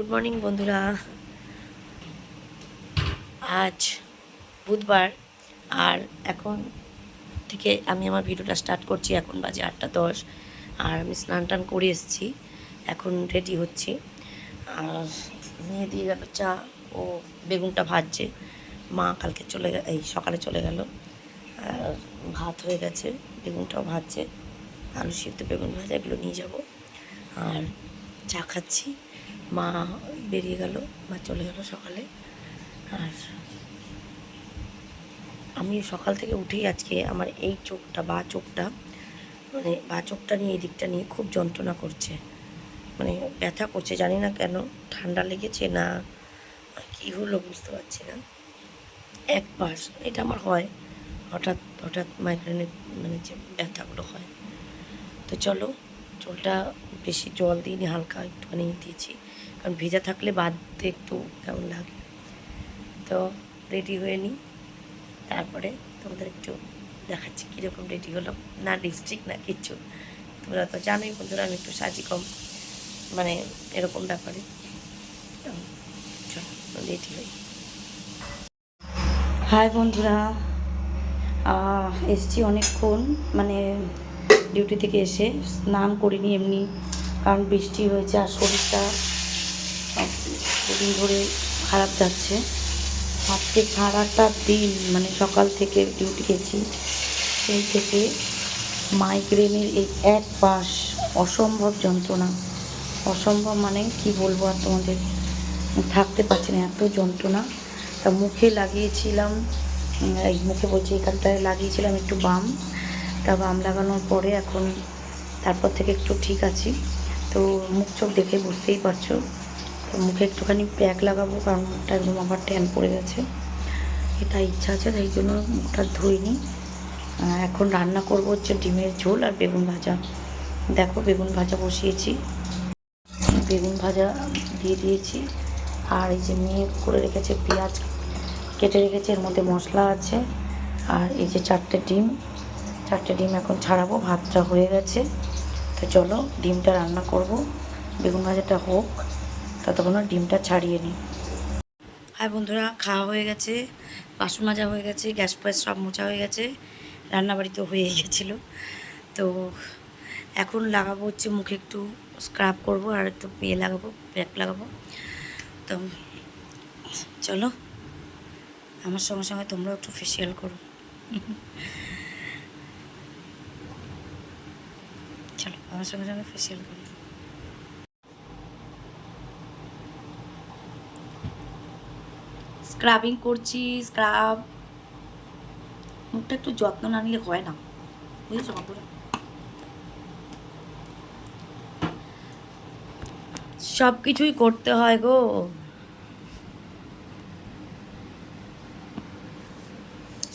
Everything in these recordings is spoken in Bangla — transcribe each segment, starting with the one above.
গুড মর্নিং বন্ধুরা। আজ বুধবার, আর এখন থেকে আমি আমার ভিডিওটা স্টার্ট করছি। এখন বাজে আটটা দশ, আর আমি স্নান টান করে এসেছি। এখন রেডি হচ্ছি। আর মেয়ে দিয়ে গেল চা ও বেগুনটা ভাজছে। মা কালকে চলে এই সকালে চলে গেল। আর ভাত হয়ে গেছে, বেগুনটাও ভাজছে। আলু সিদ্ধ, বেগুন ভাজা এগুলো নিয়ে যাব। আর চা খাচ্ছি। মা বেরিয়ে গেল মা চলে গেল সকালে। আর আমি সকাল থেকে উঠেই আজকে আমার এই চোখটা, বা চোখটা মানে বা চোখটা নিয়ে, এই দিকটা নিয়ে খুব যন্ত্রণা করছে। মানে ব্যথা করছে, জানি না কেন, ঠান্ডা লেগেছে না, কি হলো বুঝতে পারছি না। এক পাশ, এটা আমার হয়, হঠাৎ হঠাৎ মাইগ্রেনের মানে যে ব্যথাগুলো হয়। তো চলো চুলটা বেশি, জল দিইনি হালকা একটুখানি দিয়েছি। কারণ ভেজা থাকলে বাঁধতে একটু কেমন লাগে। তো রেডি হয়ে নিই। তারপরে তোমাদের একটু দেখাচ্ছি কীরকম রেডি হলাম। না লিপস্টিক না কিচ্ছু তোমরা তো জানোই বন্ধুরা, আমি একটু সাজি কম। মানে এরকম ব্যাপারে। চলো রেডি হই। হাই বন্ধুরা। এসছি অনেকক্ষণ। মানে ডিউটি থেকে এসে স্নান করিনি এমনি, কারণ বৃষ্টি হয়েছে আর শরীরটা দুদিন ধরে খারাপ যাচ্ছে। আজকে সারাটা দিন মানে সকাল থেকে ডিউটি গেছি, সেই থেকে মাইগ্রেনের এই এক পাশ অসম্ভব যন্ত্রণা। অসম্ভব মানে কি বলব আর তোমাদের? থাকতে পারছি না, এত যন্ত্রণা। তা মুখে লাগিয়েছিলাম মুখে বলছি এখানটায় লাগিয়েছিলাম একটু বাম। তা বাম লাগানোর পরে এখন তারপর থেকে একটু ঠিক আছি। তো মুখ চোখ দেখে বুঝতেই পারছ তো মুখে একটুখানি প্যাক লাগাবো কারণ মুখটা একদম আবার ট্যান পড়ে গেছে। এটা ইচ্ছা আছে তাই জন্য মুখটা ধুইনি। আহ, এখন রান্না করব হচ্ছে ডিমের ঝোল আর বেগুন ভাজা। দেখো বেগুন ভাজা বসিয়েছি। বেগুন ভাজা দিয়ে দিয়েছি। আর এই যে মেয়ে করে রেখেছে পেঁয়াজ কেটে রেখেছে এর মধ্যে মশলা আছে। আর এই যে চারটে ডিম চারটে ডিম এখন ছাড়াবো, ভাতটা হয়ে গেছে। তো চলো ডিমটা রান্না করব। বেগুন ভাজাটা হোক ততক্ষণ ডিমটা ছাড়িয়ে নিই। হাই বন্ধুরা, খাওয়া হয়ে গেছে, বাসন মাজা হয়ে গেছে, গ্যাস ফ্যাস সব মোছা হয়ে গেছে, রান্নাবাড়ি তো হয়ে গেছিল। তো এখন লাগাবো হচ্ছে মুখে একটু স্ক্রাব করব, আর একটু ইয়ে লাগাবো প্যাক লাগাবো। তো চলো, আমার সঙ্গে সঙ্গে তোমরাও একটু ফেসিয়াল করো। আমার সঙ্গে সঙ্গে ফেসিয়াল করো স্ক্রাবিং করছি স্ক্রাব মুখটা একটু যত্ন না নিলে হয় না। বুঝেছ বন্ধুরা? সব কিছুই করতে হয় গো।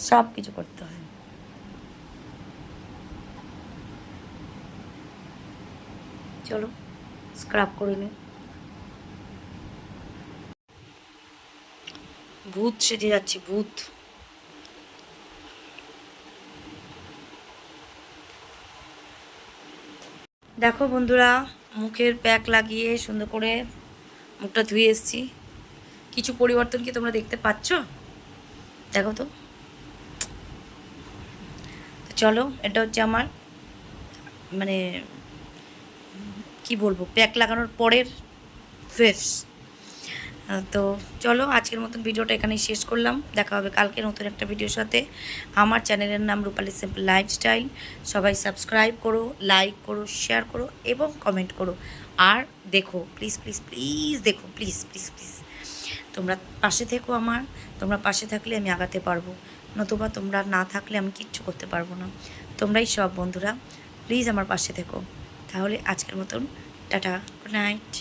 সব কিছু করতে হয়। চলো স্ক্রাব করে নি। ভূত সেজে যাচ্ছি, ভূত। দেখো বন্ধুরা, মুখের প্যাক লাগিয়ে সুন্দর করে মুখটা ধুয়ে এসেছি। কিছু পরিবর্তন কি তোমরা দেখতে পাচ্ছ? দেখো তো চলো, এটা হচ্ছে আমার মানে কি বলব, প্যাক লাগানোর পরের ফেস। তো চলো, আজকের মতন ভিডিওটা এখানেই শেষ করলাম। দেখা হবে কালকে নতুন একটা ভিডিওর সাথে। আমার চ্যানেলের নাম রূপালি সিম্পল লাইফস্টাইল। সবাই সাবস্ক্রাইব করো, লাইক করো, শেয়ার করো এবং কমেন্ট করো। আর দেখো, প্লিজ প্লিজ প্লিজ দেখো, প্লিজ প্লিজ প্লিজ। তোমরা পাশে থেকো আমার, তোমরা পাশে থাকলে আমি আগাতে পারব। নতুবা তোমরা না থাকলে আমি কিচ্ছু করতে পারব না। তোমরাই সব বন্ধুরা, প্লিজ আমার পাশে থেকো। তাহলে আজকের মতন টাটা গুড নাইট